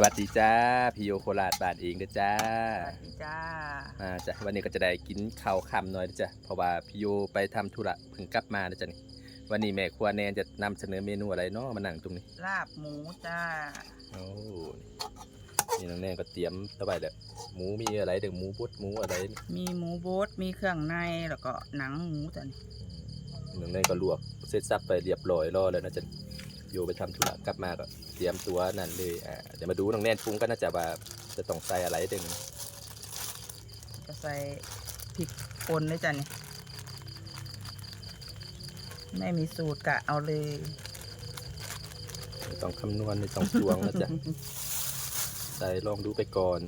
สวัสดีจ้าพี่โยโคราชบ้านเองเด้อจ้าสวัสดีจ้าอ่าจ้ะวันนี้ก็จะได้กินข้าวค่ำหน่อยเด้อจ้ะเพราะว่าพี่โยไปทำธุระเพิ่งกลับมาเด้อจ้ะนี่วันนี้แม่ครัวแนนจะนำเสนอเมนูอะไรเนาะมานั่งตรงนี้ลาบหมูจ้าโอ้นี่น้องแนนก็เตรียมสบายแล้วหมูมีอะไรเด็กหมูบดหมูอะไรนี่มีหมูโบดมีเครื่องในแล้วก็หนังหมูจ้ะนี่น้องแนนก็ลวกเสร็จสับไปเรียบร้อยรอแล้วนะจ๊ะ โยไปทำธุระกลับมาก็เตรียมตัวนั่นเลยอ่าเดี๋ยวมาดูน้องแนนปรุงกันนะจ๊ะว่าจะต้องใส่อะไรเดึงจะใส่พริกป่นด้วยจ้ะนี่ไม่มีสูตรกะเอาเลยไม่ต้องคำนวณไม่ต้องตวงนะจ๊ะใส่ลองดูไปก่อน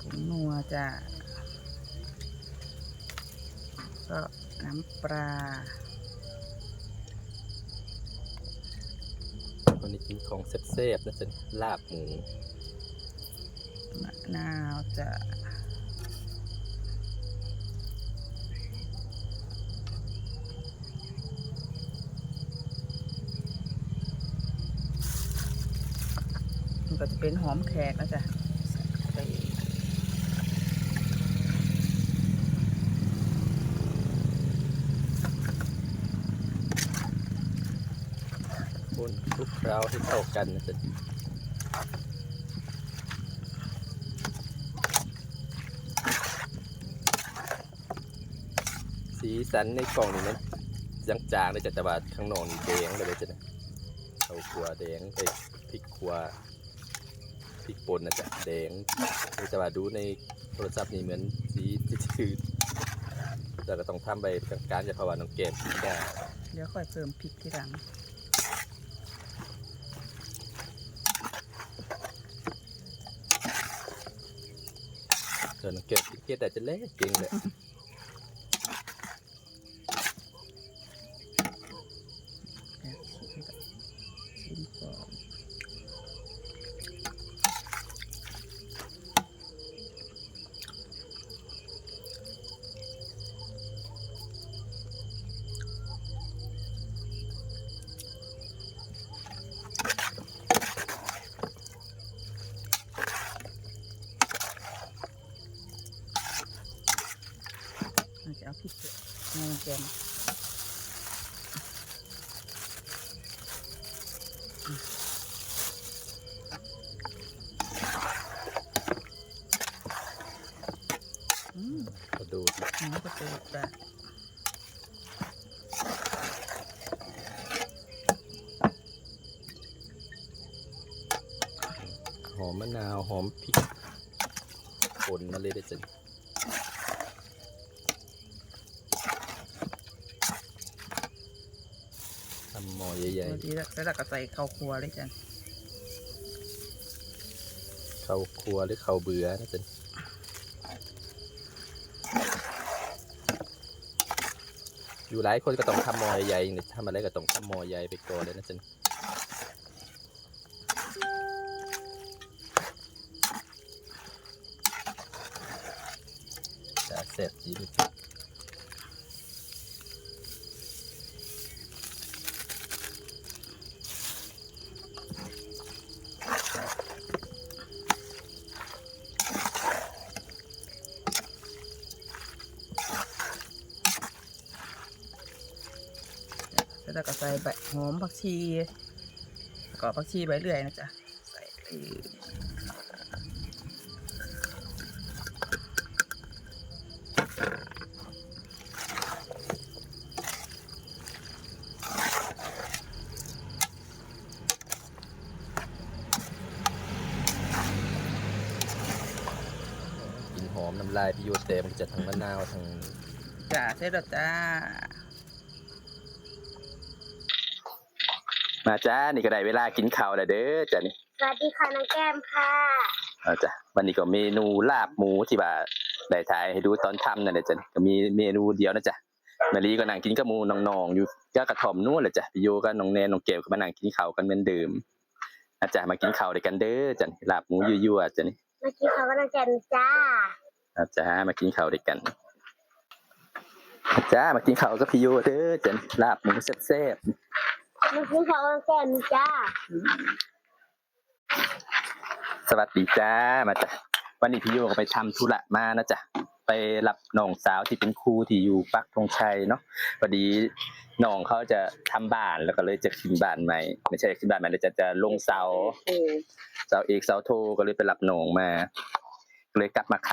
ผงนัวจ้าก็น้ำปลา วันนี้กินของเซ่บๆนะจ๊ะลาบหมูมะนาวจะมันก็จะเป็นหอมแขกแล้วจ้ะใส่เข้าไปอีก คนค ลุกเคล้าให้เข้ากันนะจ๊ะสีสันในกล่องนี่มันจางๆเลยจ้ะแต่ว่าข้างนอกนี่แดงเลยจ้ะนะเอาขัวแดงไปพริกขัวพริกป่นนะจ๊ะแดงแต่ว่าดูในโทรศัพท์นี่เหมือนสีจืดแต่ก็ต้องทำไปกลางๆจะเพราว่าน้องเกมได้เดี๋ยวค่อยเพิ่มพริกทีหลัง เธอน้องเกมกินเกียแต่จะเล่เก่งเลย แบบชิมก่อนชิมก่อน เราจะเอาพริกในแกงอืม มาดูสิ หมูกระเทียมจ้ะหอมมะนาว หอมพริกป่นมาเลยได้อจ้ะทำหม้อใหญ่พอดีแล้วแล้วเราก็ใส่ข้าวคั่วเลยจ้ะๆเข้าครัวหรือเข้าเบื่อนะจ๊ะ อยู่หลายคนก็ต้องทำมอใหญ่ๆนี่ทำอะไรก็ต้องทำมอใหญ่ไปก่อนเลยนะจ๊ะจะเสร็จดีด้ แล้วเราก็ใส่ใบหอมผักชีแล้วก็ผักชีใบเลื่อยนะจ๊ะ ใส่ไปกลินหอมน้ำลายพี่โยเต็มจะทั้งมะนาวทั้ง จ้ะเสร็จแล้วจ้า มาจ้านี่ก็ได้เวลากินข้าวแล้วเด้อจ้ะนี่สวัสดีค่ะน้องแก้มค่ะเอาจ้ะวันนี้ก็เมนูลาบหมูที่ว่าได้ถ่ายให้ดูตอนทำนั่นแหละจ้ะนี่ก็มีเมนูเดียวนะจ๊ะมารีก็นั่งกินกับหมูน้องๆอยู่ก็กระท่อมนู่นแหละจ้ะพี่โยก็น้องแนนน้องเกลก็มานั่งกินข้าวกันเหมือนเดิมอาจารย์มากินข้าวด้วยกันเด้อจ้ะนี่ลาบหมูยั่วๆจ้ะนี่เมื่อกี้เขาก็น้องแก้มจ้าอาจารย์มากินข้าวด้วยกันอาจารย์มากินข้าวกับพี่โยเด้อจ้ะนี่ลาบหมูแซ่บๆเมื่อกี้เขาก็น้องแก้มจ้า สวัสดีจ้ามาจ้ะวันนี้พี่โยก็ไปทำธุระมานะจ๊ะไปรับน้องสาวที่เป็นครูที่อยู่ปักธงชัยเนาะพอดีน้องเขาจะทำบ้านแล้วก็เลยจะขึ้นบ้านใหม่ไม่ใช่ขึ้นบ้านใหม่เลยจะจะลงเสา เสาเอกเสาโทก็เลยไปรับน้องมาก็เลยกลับมาข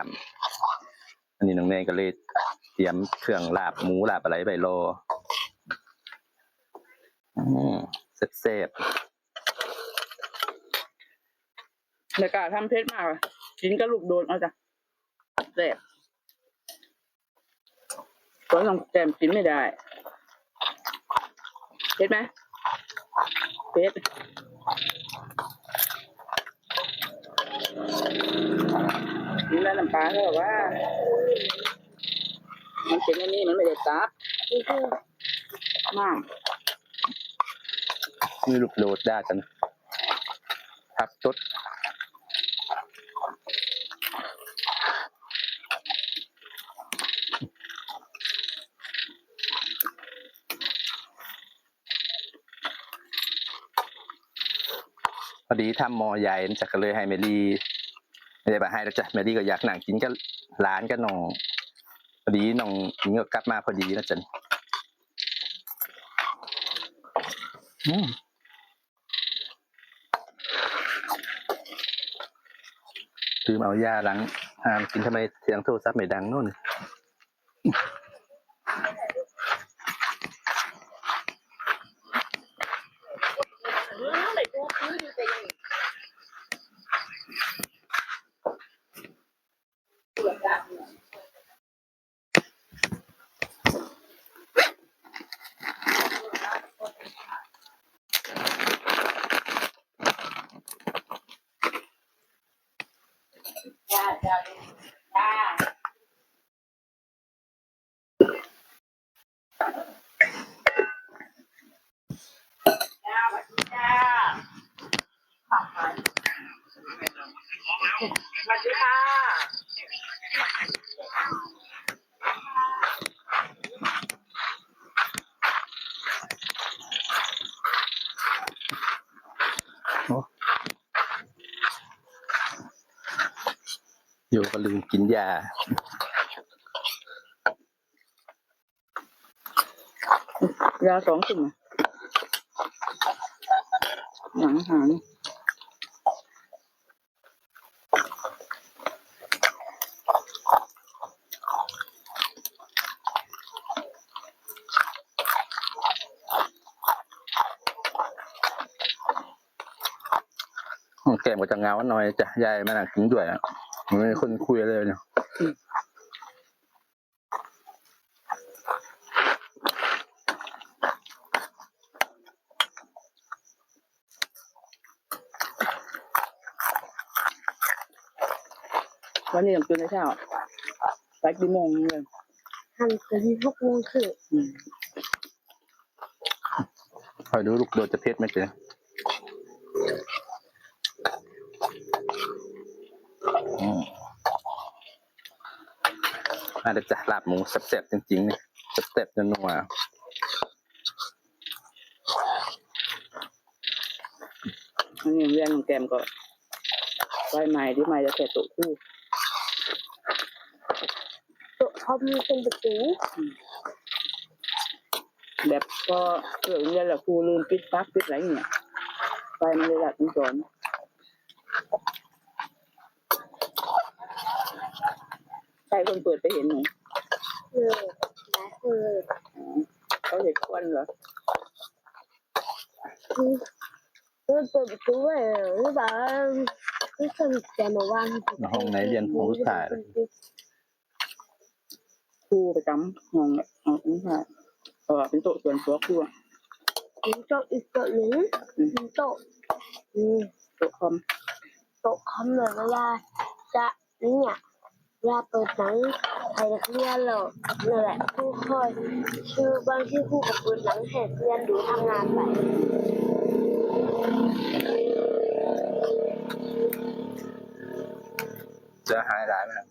ำอันนี้น้องเนยก็เลยเตรียมเครื่องลาบหมูลาบอะไรไปรอ อืมเซฟแล้วก็ทำเพชรมากอะกินกระลูกโดนเอาจ้ะแซ่บเพราะน้องแก้มกินไม่ได้เผ็ดไหมเผ็ดนี่แล้วน้ำปลาเขาบอกว่า มันเป็นอันนี้มันไม่ได้ซับนี่คือมาก ๆมีลูกโดได้กันพักจดพอดีทำมอใหญ่มันจะก็เลยให้เมลี่ไม่ได้มาให้แล้วจ้ะเมลี่ก็อยากหนังกินกับหลานกับน้องพอดีน้องกินก็กลับมาพอดีนะจันอืม ลืมเอายาหลังอ่ามกินทำไมเสียงโทรศัพท์ไม่ดังนู่น ลืมกินยา ยาสองกลุ่มอะหลังอาหารแก้มก็จะเงาหน่อยจ้ะยายมานั่งกินด้วยอะ ไม่มีคนคุยเลยเนี่ยวันนี้ต้องตื่นแต่เช้าไปกี่โมงเลยทำถึงหกโมงครึ่งอืมคอยดูลูกโดดจะเพชรไหมเจ๊ อาจจะจะลาบหมูแซ่บๆจริงๆเนี่ยแซ่บๆนัวอันนี้เรียนของแกมก็ไฟใหม่ที่ใหม่จะแค่ตัวคู่โต๊ะเขามีเป็นประตูแบบก็เกิดเรียนแล้วครูลืมปิดปลั๊กปิดอะไรอย่างเงี้ยไฟมันเลยหลัดมันสอน ใครคนเปิดไปเห็นหนูเลยนะคืออ๋อเขาเห็นควันเหรอคือคือเปิดประตูไว้หรือเปล่าคือคนจะมาวางๆห้องไหนเรียนของผู้ชายครูประจำห้องเนี่ยห้องนี้ค่ะเออเป็นโต๊ะส่วนตัวครูอะมีโต๊ะอีกโต๊ะหนึ่งมีโต๊ะอืมโต๊ะคอมโต๊ะคอมเลยเวลาจะเนี่ย เวลาเปิดหนังใครนักเรียนเรานั่นแหละครูคอยคือบางที่ครูกับเปิดหนังให้เรียนดูทำงานไปจะหายร้ายไหมครับ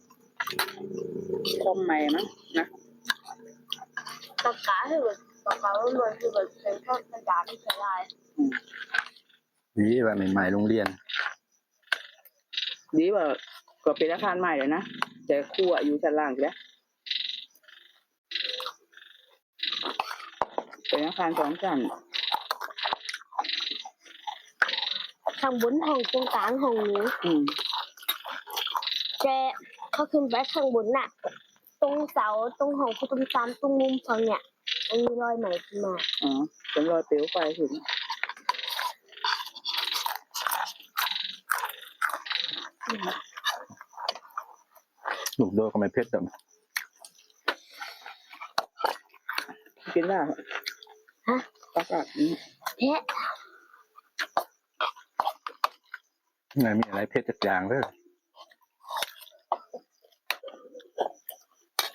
คอมใหม่มั้งนะปากกาให้แบบปากกาว่ามันคือแบบเป็นพวกกระดาษที่ใช้ได้อืมนี่ว่าใหม่ๆโรงเรียน ดีว่าก็เป็นอาคารใหม่แล้วนะ แต่ครัวอยู่ชั้นล่างอยู่แล้วเป็นอาคารสองชั้นข้างบนห้องตรงกลางห้องนี้อืมแต่เขาขึ้นไปข้างบนน่ะ ตรงเสาตรงห้องประตูตามตรงมุมฝั่งเนี่ยมันมีรอยใหม่ขึ้นมาอ๋อเป็นรอยเปลวไฟถึง ลูกโดก็ไม่เผ็ดแต่กินได้ฮะปลากาศนี้แพะไม่มีอะไรเผ็ดจากอย่างเลย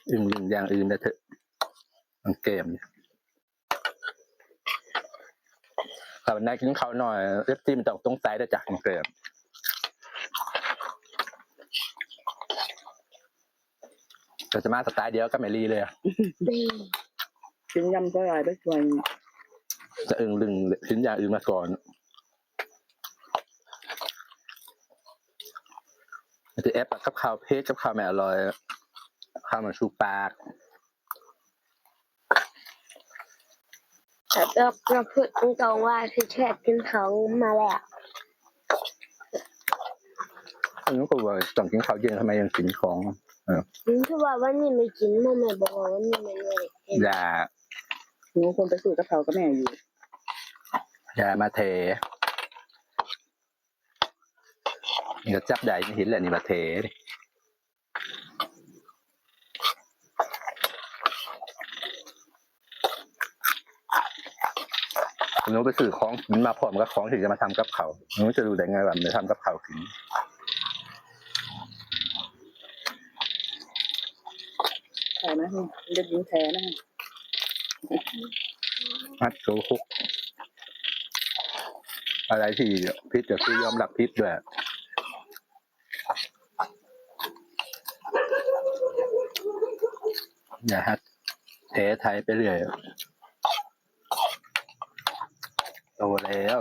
อื่นอื่นอย่างอื่นนะเถอะมันเกมเนี่ยข้าวหน้ากินข้าวหน่อยเอฟซีมันต้องตรงใจได้จากมันเกม แต่จะมาสไตล์เดียวก็ไม่รีเลยอะเบกินยำสลายไปส่วนจะอึงลึงชิ้นอย่างอื่นมาก่อนจะแอปกับข้าวเพชกับข้าวไม่อร่อยข้าวมันชูปากแต่เราเราพูดตรงๆว่าคือแค่กินของมาแล้วอันนี้ก็ว่าต้องกินข้าวเย็นทำไมยังกินของนี่ คือว่าวันนี้ไม่กินแม่แม่บอกว่าวันนี้ไม่เลยเห็นยาหนูคนไปสู่กับเขากับแม่อยู่ยามาเทนี่ก็จับได้ไม่เห็นแหละนี่มาเทนี่หนูไปซื้อของกินมาพร้อมกับของที่จะมาทำกับเขาวหนูจะรู้ได้ไงว่ามันจะทำกับเขาวกิ นใช่ไหมเด็กหญิงแท้นะมัดโกหกอะไรที่พิษก็คือยอมรับพิษด้วยอย่าฮัดเทไทยไปเรื่อยโตแล้ว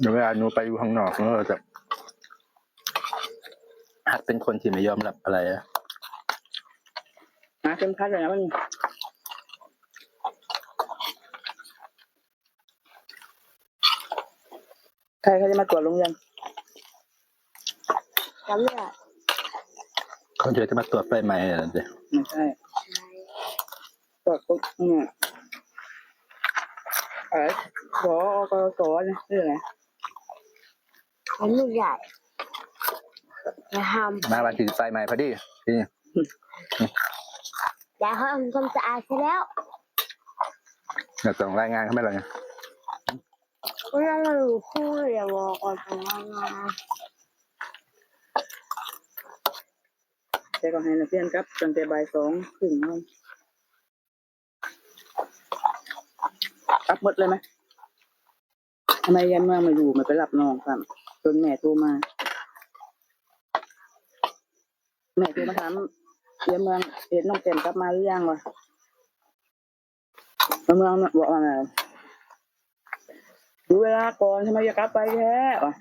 เดี๋ยวเวลาหนูไปอยู่ข้างนอกหนูก็จะหัดเป็นคนที่ไม่ยอมรับอะไรอะหาเข็มขัดเลยนะมันใครเขาจะมาตรวจโรงเรียนจำไม่ได้คนเดียวจะมาตรวจไฟไหมอะไรเดี๋ยวไม่ใช่ตรวจปุ๊บเนี่ยอะไรขอกสเนี่ยเรื่องอะไร จำไม่ได้จะทมาวันที่ไฟไหมพอดีที่นี่ำอยากให้ทำความสะอาดเสร็จแล้วเราต้องรายงานเขาไหมล่ะเนี่ยวันนั้นเราอยู่คู่อย่าบอกก่อนทำงานมาแต่ก็ให้นักเรียนครับตั้งแต่บ่ายสองถึงนอนกลับหมดเลยไหมทำไมยันเมื่อมาอยู่ไม่ไปรับน้องครับ จนแม่โทรมา แม่โทรมาถามยันเมืองเห็นน้องแก้มกลับมาหรือยังวะยันเมืองบอกว่าไงดูเวลาก่อนทำไมจะกลับไปแค่วะ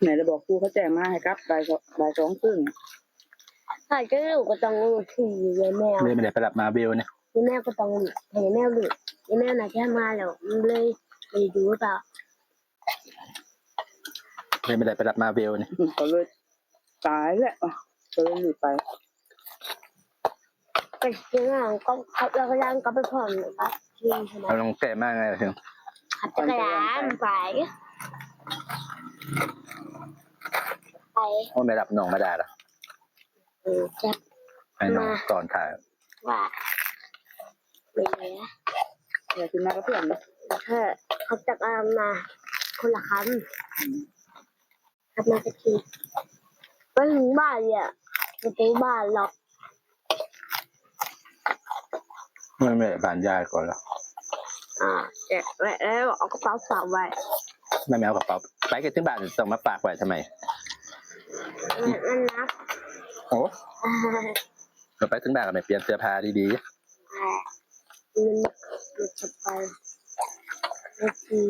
ไหนจะบอกครูเขาแจ้งมาให้กลับบ่ายสองบ่ายสองครึ่งถ้าจะรู้ก็ต้องรู้ที่ยายแมวเลยไม่ได้ไปรับมาเบลเนี่ยยายแมวก็ต้องรู้แต่ยายแมวรู้ยายแมวน่ะแค่มาแล้วมันเลย ไม่ดูหรือเปล่าเลยไม่ได้ไปรับมาเบลเนี่ยอืมก็เลยตายแหละอะก็เลยหลุดไปไปกินอะก็ขับจักรยานก็ไปผ่อนนะครับจริงใช่ไหมเราลงแก่มากเลยถึงขับจักรยานไปไปโอ้ไม่รับน้องมาได้หรอเออจะให้น้องก่อนถ่ายว่าไม่เหลืออยากกินมากับเพื่อนนะ เธอขับจักรยานมาคนละคันขับมาสักทีไปถึงบ้านเนี่ยประตูบ้านล็อกไม่ไม่ได้บานยายก่อนแล้วอ่าแจกไว้แล้วเอากระเป๋าฝากไว้ไม่แมวกระเป๋าไปกันที่บ้านส่งมาฝากไว้ทำไมมันมันนักโอ้อ่าเราไปถึงบ้านกันไปเปลี่ยนเสื้อผ้าดีแต่มันหลุดจะไป ไม่ดี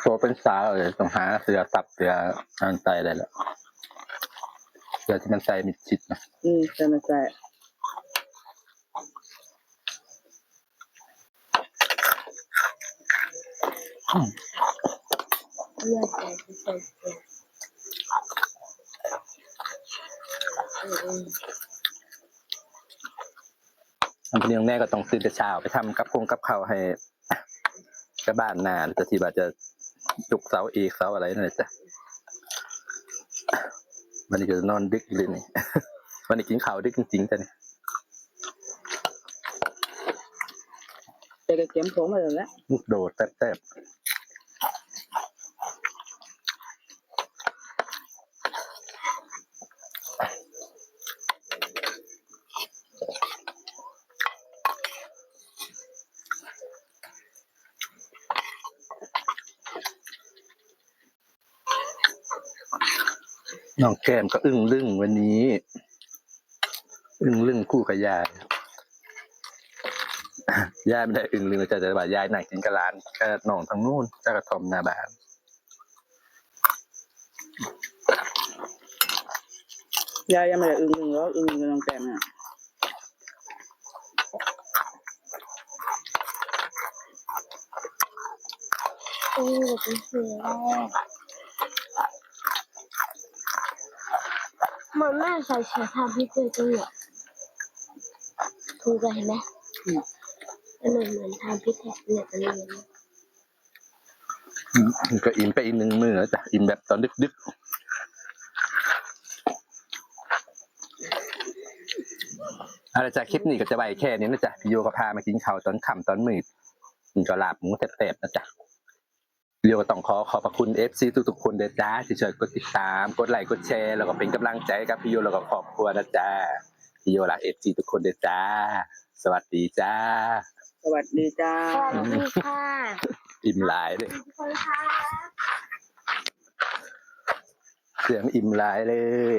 ๆตัวเป็นสาวเลยต้องหาเสื้อตับเสื้ออันใส่ได้แล้วเสื้อที่มันใส่มิดชิดนะอืมใช่ไม่ใช่เลือดใจจะใส่เสื้อเอ ออันนี้แม่ก็ต้องตื่นแต่เช้าไปทำกับคงกับข้าวให้กับบ้านนานจะที่ว่าจะจุกเสาเอกเสาอะไรนั่นแหละจ้ะวันนี้ก็จะนอนดึกเลยนี่วันนี้กินข้าวดึกจริงๆจ้ะนี่แต่ก็เก็บของมาแล้วแหละลูกโดดแซ่บน้ องแก้มก็อึ้งลึ่งวันนี้ อึ้งลึ่งคู่กับยายยายไม่ได้อึ้งลึ่งเลยจ้ะแต่ว่ายายนั่งกินกับร้านก็น้องทางนู้นก็กระทอมหน้าบ้านยายยังไม่ได้อึ้งอึ้งแล้วอึ้งกับน้องแก้มเนี่ยเออเป็นเสือ แรกเหมือนแม่ใส่เสื้อผ้าพี่เจอจังเลยถูกเลยเห็นไหมอืมแล้วมันเหมือนทำพี่แทะเนี่ยตอนนี้นะอืมก็อิ่มไปอีกหนึ่งมือแล้วจ้ะอิ่มแบบตอนดึกๆอะไรจ้ะคลิปนี้ก็จะไปแค่นี้นะจ๊ะพี่โยก็พามากินข้าวตอนค่ำตอนมืดกินก็ลาบหมูแซ่บๆนะจ๊ะ พี่โยก็ต้องขอขอบพระคุณเอฟซีทุกๆคนเด้อจ้าที่ช่วยกดติดตาม กดไลค์กดแชร์แล้วก็เป็นกำลังใจให้กับพี่โยแล้วก็ครอบครัวนะจ๊ะพี่โยรักเอฟซีทุกคนเด้อจ้า สวัสดีจ้า สวัสดีจ้า สวัสดีค่ะอิ่มหลายเลยทุกคนค่ะ เสียงอิ่มหลายเลย